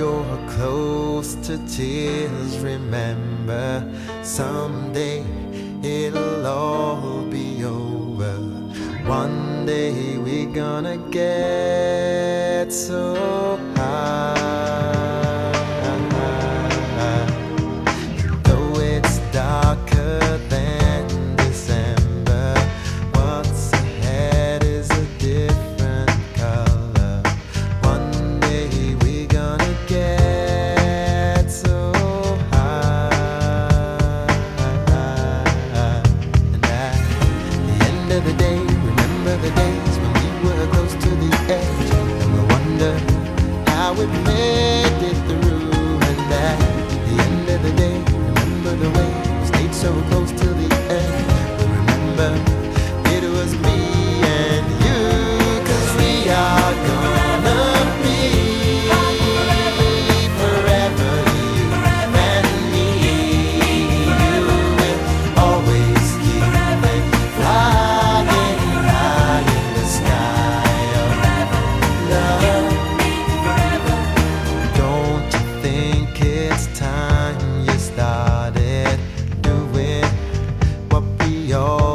you're close to tears, remember someday it'll all be over. One day we're gonna get so. And I wonder how it made it through. your